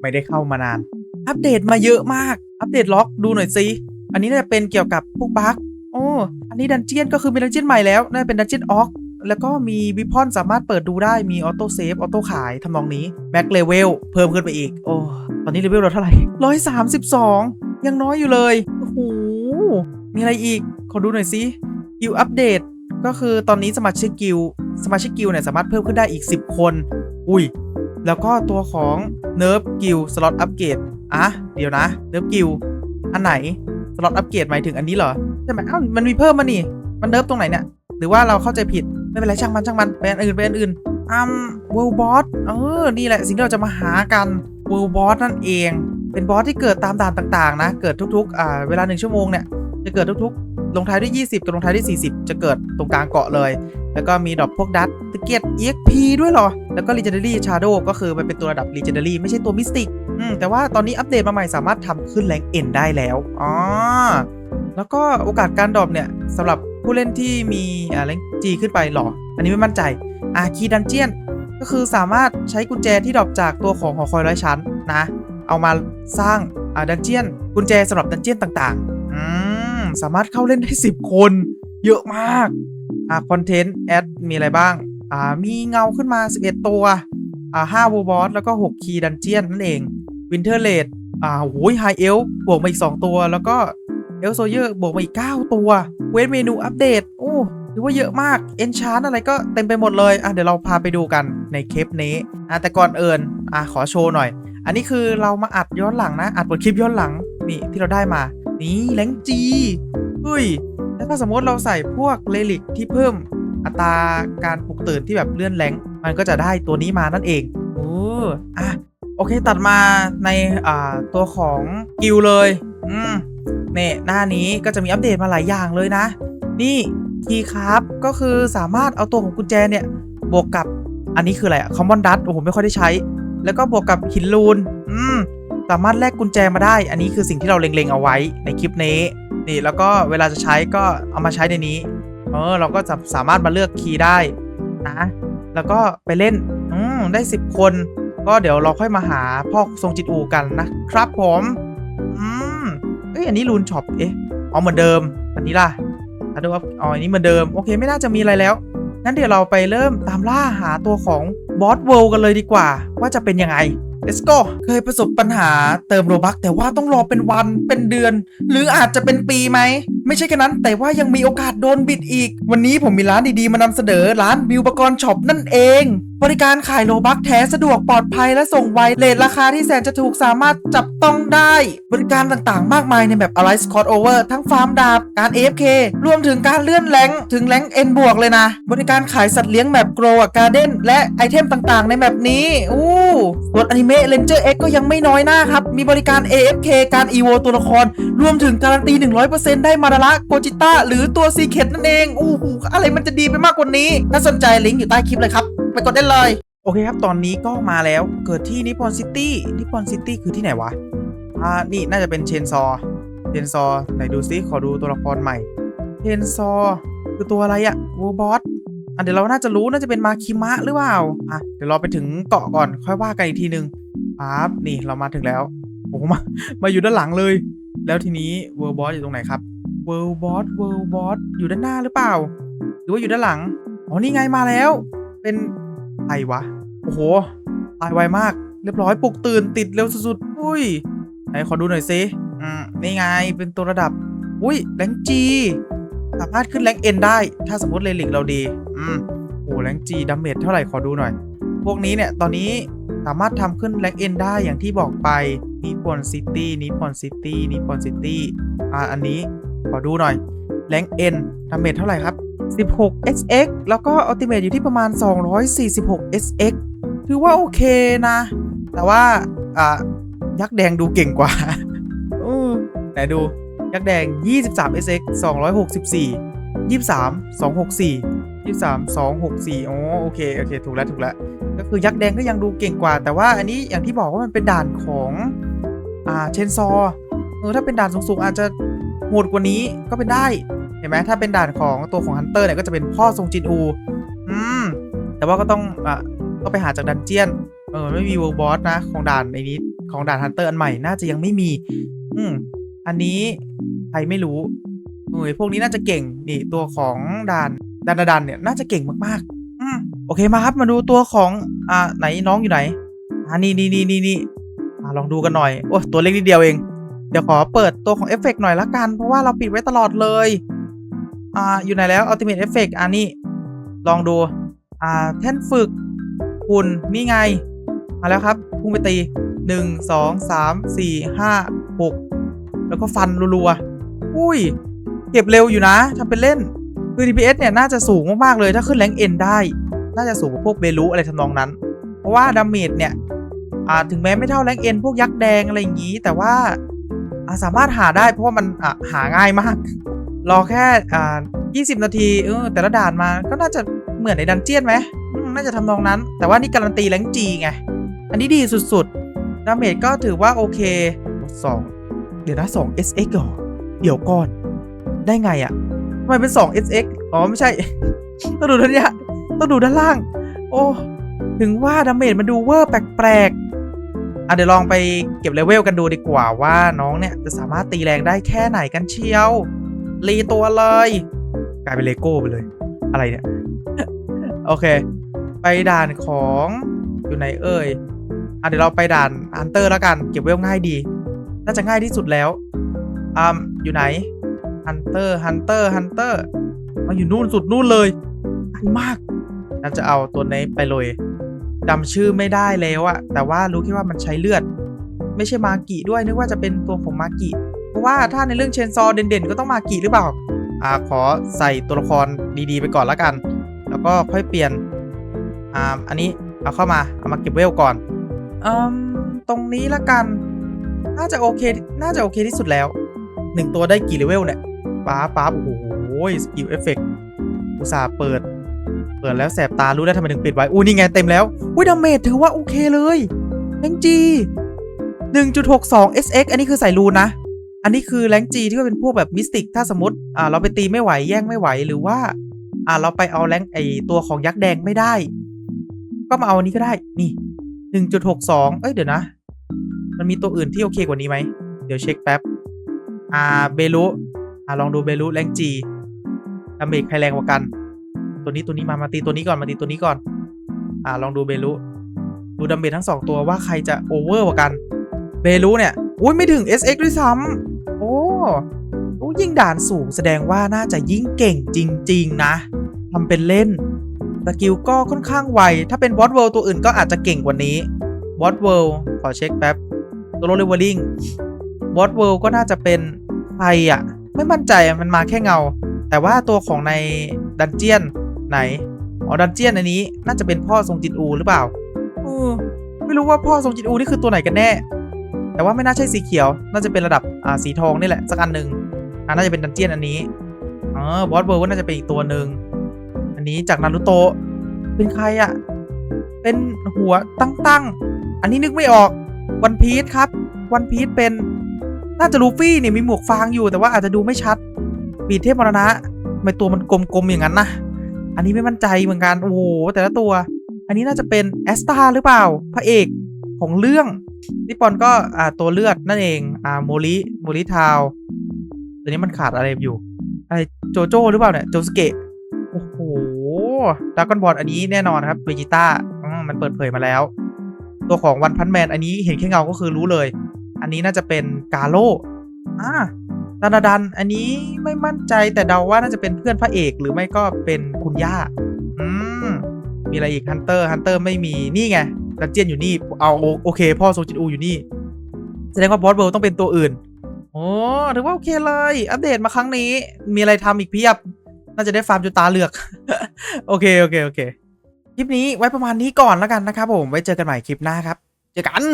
ไม่ได้เข้ามานาน อัปเดตมาเยอะมาก อัปเดตล็อกดูหน่อยสิอันนี้น่าจะเป็นเกี่ยวกับพวกบั๊กโอ้อันนี้ดันเจียนก็คือเป็นดันเจียนใหม่แล้วน่าจะเป็นดันเจียนออกแล้วก็มีวิพอนสามารถเปิดดูได้มีออโต้เซฟออโต้ขายทำนองนี้แบ็คเลเวลเพิ่มขึ้นไปอีก โอ้ ตอนนี้เลเวลเราเท่าไหร่ร้อยสามสิบสองยังน้อยอยู่เลย โอ้โห มีอะไรอีก ขอดูหน่อยสิกิลอัปเดต ก็คือตอนนี้สมาชิกกิลสมาชิกกิลเนี่ยสามารถเพิ่มขึ้นได้อีก 10 คน อุ้ย แล้วก็ตัวของเนิร์ฟกิลสล็อตอัปเกรดอะเดี๋ยวนะเนิร์ฟกิลอันไหนสล็อตอัปเกรดหมายถึงอันนี้เหรอใช่ไหมอ้าวมันมีเพิ่มมานี่ มันเนิร์ฟตรงไหนเนี่ยหรือว่าเราเข้าใจผิดไม่เป็นไรช่างมันช่างมันไปอันอื่นไปอันอื่นอืมเวลบอสเออนี่แหละสิ่งที่เราจะมาหากันเวลบอสนั่นเอง เป็นบอสที่เกิดตามด่านต่างๆ นะ เกิดทุกๆอ่าเวลาหนึ่งชั่วโมงเนี่ยจะเกิดทุกๆลงท้ายด้วย 20 กับลงท้ายด้วย 40 จะเกิดตรงกลางเกาะเลย แล้วก็มีดอกพวกดัตตะเกียบ EXP ด้วยเหรอ แล้วก็ Legendary Shadow ก็คือมันเป็นตัวระดับ Legendary ไม่ใช่ตัว Mystic อืมแต่ว่าตอนนี้อัปเดตมาใหม่สามารถทำขึ้นแรงเอ็นได้แล้วอ๋อแล้วก็โอกาสการดรอปเนี่ยสำหรับผู้เล่นที่มีอ่าแรงจีขึ้นไปหรอ อันนี้ไม่มั่นใจอาคีดันเจียนก็คือสามารถใช้กุญแจที่ดรอปจากตัวของหอคอยร้อยชั้นนะ เอามาสร้างอ่าดันเจียนกุญแจสำหรับดันเจียนต่างๆ อืมสามารถเข้าเล่นได้ 10 คน เยอะมาก อ่าคอนเทนต์แอดมีอะไรบ้าง อ่ามีเงาขึ้นมา 11 ตัว อ่า5วูบอสแล้วก็ 6 คีดันเจียนนั่นเองวินเทอร์เลดอ่าโอ้ยไฮเอลบวกมาอีก 2 ตัว แล้วก็เอลโซเยอร์บวกมาอีก 9 ตัว เวทเมนูอัปเดต โอ้ถือว่าเยอะมากเอนชานอะไรก็เต็มไปหมดเลยอะเดี๋ยวเราพาไปดูกันในคลิปนี้อะแต่ก่อนเอิญอะขอโชว์หน่อย อันนี้คือเรามาอัดย้อนหลังนะ อัดบทคลิปย้อนหลังนี่ที่เราได้มา นี่แรงจีเฮ้ย ถ้าสมมติเราใส่พวกเลลิกที่เพิ่มอัตราการปลุกตื่นที่แบบเลื่อนแรงมันก็จะได้ตัวนี้มานั่นเองโอ้อะโอเคตัดมาในอ่าตัวของกิลเลยอืมเนี่ยหน้านี้ก็จะมีอัปเดตมาหลายอย่างเลยนะ นี่คีย์ครับก็คือสามารถเอาตัวของกุญแจเนี่ย บวกกับอันนี้คืออะไรอะคอมมอนดัตโอ้โหไม่ค่อยได้ใช้ แล้วก็บวกกับหินลูนอืมสามารถแลกกุญแจมาได้ อันนี้คือสิ่งที่เราเล็งๆเอาไว้ในคลิปนี้ นี่แล้วก็เวลาจะใช้ก็เอามาใช้ในนี้ เออเราก็จะสามารถมาเลือกคีย์ได้นะ แล้วก็ไปเล่น อืมได้ 10 คน ก็เดี๋ยวเราค่อยมาหาพ่อทรงจิตอูกันนะครับผม อืมเอ้ยอันนี้รูนช็อปเอ๊ะอ๋อเหมือนเดิม อันนี้ล่ะอันนี้ว่าอ๋ออันนี้เหมือนเดิม โอเคไม่น่าจะมีอะไรแล้วงั้นเดี๋ยวเราไปเริ่มตามล่าหาตัวของบอสเวิลด์กันเลยดีกว่า ว่าจะเป็นยังไง let's go เคยประสบปัญหาเติมโรบักแต่ว่าต้องรอเป็นวันเป็นเดือน หรืออาจจะเป็นปีไหม ไม่ใช่แค่นั้น แต่ว่ายังมีโอกาสโดนบิดอีก วันนี้ผมมีร้านดีๆ มานำเสนอร้านบิวปกรณ์ช็อปนั่นเอง บริการขายโลบักแท้สะดวกปลอดภัยและส่งไวเลทราคาที่แสนจะถูกสามารถจับต้องได้ บริการต่างๆ มากมายในแบบ Alice c o r d Over ทั้งฟาร์มดาบ การ AFK รวมถึงการเลื่อนแรงถึงแรงเอ็นบวกเลยนะ บริการขายสัตว์เลี้ยงแบบ Grow a Garden และไอเทมต่างๆ ในแบบนี้อู้ส่วนอนิเมะ Ranger X ก็ยังไม่น้อยหน้าครับ มีบริการ AFK การ EVO ตัวละคร รวมถึงการันตี 100%ได้มาดาระโกจิต้าหรือตัวซีเค t นั่นเองอู้หูอะไรมันจะดีไปมากกว่านี้ ถ้าสนใจลิงก์อยู่ใต้คลิปเลยครับ ไปกดได้เลย โอเคครับ ตอนนี้ก็มาแล้วเกิดที่นิปอนซิตี้นิปอนซิตี้คือที่ไหนวะ อ่า นี่น่าจะเป็นเชนซอเชนซอไหนดูซิขอดูตัวละครใหม่เชนซอคือตัวอะไรอะวบอสอะเดี๋ยวเราน่าจะรู้น่าจะเป็นมาคิมะหรือเปล่าอะเดี๋ยวเราไปถึงเกาะก่อนค่อยว่ากันอีกทีนึงปั๊บนี่เรามาถึงแล้วโอ้มามาอยู่ด้านหลังเลย แล้วทีนี้เวอร์บอสอยู่ตรงไหนครับเวอร์บอสเวอร์บอสอยู่ด้านหน้าหรือเปล่า หรือว่าอยู่ด้านหลัง อ๋อ นี่ไงมาแล้ว เป็น รวะ โอ้โห ตายไวมาก เรียบร้อยปลุกตื่นติดเร็วสุดๆ อุ้ย ไหนขอดูหน่อยซิอืมนี่ไง เป็นตัวระดับ อุ้ยแรงจี สามารถขึ้นแรงเอ็นได้ ถ้าสมมติเลลิกเราดี อืมโอ้แรงจีดาเมจเท่าไหร่ขอดูหน่อย พวกนี้เนี่ย ตอนนี้สามารถทำขึ้นแรงเอ็นได้อย่างที่บอกไปนิปอนซิตี้นิปอนซิตี้นิปอนซิตี้ อ่า อันนี้ ขอดูหน่อยแรงเอ็นดาเมจเท่าไหร่ครับ 16 SX แล้วก็อัลติเมทอยู่ที่ประมาณ 246 SX ถือว่าโอเคนะ แต่ว่าอ่ายักษ์แดงดูเก่งกว่าอือไหนดู ยักษ์แดง 23 SX 264 23 264 23 264อ๋อโอเค โอเค ถูกแล้ว ถูกแล้ว ก็คือยักษ์แดงก็ยังดูเก่งกว่า แต่ว่าอันนี้อย่างที่บอกว่ามันเป็นด่านของอ่าเชนซอเออถ้าเป็นด่านสูงๆ อาจจะโหดกว่านี้ก็เป็นได้ เห็นไหมถ้าเป็นด่านของตัวของฮันเตอร์เนี่ยก็จะเป็นพ่อทรงจินอู อืม แต่ว่าก็ต้องอะก็ไปหาจากดันเจียน เออไม่มีเวิร์บอสนะ ของด่านในนี้ของด่านฮันเตอร์อันใหม่น่าจะยังไม่มี อืม อันนี้ใครไม่รู้เอ้ยพวกนี้น่าจะเก่งนี่ตัวของด่านดันดาดันเนี่ยน่าจะเก่งมากๆ อืมโอเคมาครับมาดูตัวของอ่าไหนน้องอยู่ไหนอ่านี่นี่นี่นี่นี่อ่าลองดูกันหน่อยโอ้ตัวเล็กนิดเดียวเองเดี๋ยวขอเปิดตัวของเอฟเฟกต์หน่อยละกัน เพราะว่าเราปิดไว้ตลอดเลย อ่าอยู่ไหนแล้ว Ultimate Effect อันนี้ ลองดู อ่า แท่นฝึกหุ่นนี่ไง มาแล้วครับ พุ่งไปตี 1 2 3 4 5 6 แล้วก็ฟันรัวๆ อุ้ย เก็บเร็วอยู่นะทำเป็นเล่น คือ DPS เนี่ย น่าจะสูงมาก ๆ เลย ถ้าขึ้นแรงเอ็นได้ น่าจะสูงกว่าพวกเบลูอะไรทำนองนั้น เพราะว่าดาเมจเนี่ยอ่าถึงแม้ไม่เท่าแรงเอ็นพวกยักษ์แดงอะไรอย่างนี้ แต่ว่าสามารถหาได้เพราะว่ามันหาง่ายมาก รอแค่อ่า20 นาทีเออแต่ละด่านมาก็น่าจะเหมือนในดันเจียนไหมน่าจะทำนองนั้น แต่ว่านี่การันตีแรงจีไง อันนี้ดีสุดๆ ดาเมจก็ถือว่าโอเค 2 เดี๋ยวนะ 2 SX เหรอเดี๋ยวก่อน ได้ไงอะ่ะทำไมเป็น 2 SX อ๋อ ไม่ใช่ ต้องดูด้านนี้ต้องดูด้านล่าง โอ้ ถึงว่าดาเมจมันดูเวอร์แปลกๆ อะเดี๋ยวลองไปเก็บเลเวลกันดูดีกว่าว่าน้องเนี่ยจะสามารถตีแรงได้แค่ไหนกันเชียว รีตัวเลย กลายเป็นเลโก้ไปเลย อะไรเนี่ย โอเค ไปด่านของอยู่ไหนเอ่ยอะเดี๋ยวเราไปด่านฮันเตอร์แล้วกัน เก็บเวลง่ายดี น่าจะง่ายที่สุดแล้วอ่าอยู่ไหนฮันเตอร์ฮันเตอร์ฮันเตอร์มาอยู่นู่นสุดนู่นเลยไกลมากน่าจะเอาตัวนี้ไปเลยจำชื่อไม่ได้แล้วอะแต่ว่ารู้แค่ว่ามันใช้เลือด ไม่ใช่มากิด้วยนึกว่าจะเป็นตัวของมากิ ราะว่าถ้าในเรื่องเชนซอเด่นๆ ก็ต้องมากิหรือเปล่า อ่าขอใส่ตัวละครดีๆ ไปก่อนละกัน แล้วก็ค่อยเปลี่ยน อ่าอันนี้เอาเข้ามาเอามาเก็บเวลก่อนอืมตรงนี้ละกัน น่าจะโอเค น่าจะโอเคที่สุดแล้วหนึ่งตัวได้กี่เลเวลเนี่ยป๊าป๊าโอ้โหสกิลเอฟเฟกต์อุตส่าห์เปิด เปิดแล้วแสบตารู้แล้วทำไมถึงปิดไว้อู้นี่ไงเต็มแล้วอุ้ยดาเมจถือว่าโอเคเลยแรงจี1.62 SX อันนี้คือใส่รูนนะ อันนี้คือแรงจีที่ว่าเป็นพวกแบบมิสติก ถ้าสมมติอ่าเราไปตีไม่ไหวแย่งไม่ไหวหรือว่าอ่าเราไปเอาแรงไอตัวของยักษ์แดงไม่ได้ ก็มาเอาอันนี้ก็ได้นี่1.62เอ้ยเดี๋ยวนะ มันมีตัวอื่นที่โอเคกว่านี้ไหมเดี๋ยวเช็คแป๊บอ่าเบลุอ่าลองดูเบลุแรงจีดาเมจใครแรงกว่ากัน ตัวนี้ตัวนี้มามาตีตัวนี้ก่อนมาตีตัวนี้ก่อน อ่าลองดูเบลุดูดาเมจทั้งสองตัวว่าใครจะโอเวอร์กว่ากันเบลูเนี่ยอุ้ยไม่ถึง SX ด้วยซ้ำ โอ้ยิ่งด่านสูงแสดงว่าน่าจะยิ่งเก่งจริง ๆ นะทำเป็นเล่นสกิลก็ค่อนข้างไว ถ้าเป็นบอสเวิลตัวอื่นก็อาจจะเก่งกว่านี้บอสเวิลขอเช็คแป๊บตัวโรเลเวลลิงบอสเวิลก็น่าจะเป็นใครอะไม่มั่นใจมันมาแค่เงา แต่ว่าตัวของในดันเจียนไหนอ๋อดันเจียนอันนี้น่าจะเป็นพ่อทรงจินอูหรือเปล่าอไม่รู้ว่าพ่อทรงจินอูนี่คือตัวไหนกันแน่ แต่ว่าไม่น่าใช่สีเขียว น่าจะเป็นระดับอ่าสีทองนี่แหละสักอันหนึ่งอ่าน่าจะเป็นดันเจียนอันนี้อ๋อบอสเวิร์กน่าจะเป็นอีกตัวหนึ่งอันนี้จากนารูโตะเป็นใครอะ่ะ เป็นหัวตั้งๆ อันนี้นึกไม่ออกวันพีชครับวันพีชเป็นน่าจะลูฟี่เนี่ยมีหมวกฟางอยู่แต่ว่าอาจจะดูไม่ชัดปีเทพมรณะทำไมตัวมันกลมๆอย่างนั้นนะอันนี้ไม่มั่นใจเหมือนกันโอ้โหแต่ละตัว อันนี้น่าจะเป็นแอสตาหรือเปล่า พระเอกของเรื่อง นิปปอนก็อ่าตัวเลือดนั่นเองอ่าโมริโมริทาวตัวนี้มันขาดอะไรอยู่อะไรโจโจ้หรือเปล่าเนี่ยโจสเกะโอ้โหดากอนบอลอันนี้แน่นอนครับเวจิต้ามันเปิดเผยมาแล้ว ตัวของวันพันแมนอันนี้เห็นแค่เงาก็คือรู้เลย อันนี้น่าจะเป็นกาโลอ่าดานาดัน อันนี้ไม่มั่นใจแต่เดาว่าน่าจะเป็นเพื่อนพระเอกหรือไม่ก็เป็นคุณย่า อืม มีอะไรอีกฮันเตอร์ฮันเตอร์ไม่มีนี่ไง ดันเจียนอยู่นี่ เอาโอโอเค พ่อโซจินอูอยู่นี่ แสดงว่าบอสเวิลด์ต้องเป็นตัวอื่น โอ้ถือว่าโอเคเลย อัปเดตมาครั้งนี้ มีอะไรทำอีกเพียบ น่าจะได้ฟาร์มจนตาเหลือก โอเค โอเค โอเค คลิปนี้ไว้ประมาณนี้ก่อนแล้วกันนะครับผม ไว้เจอกันใหม่คลิปหน้าครับ เจอกัน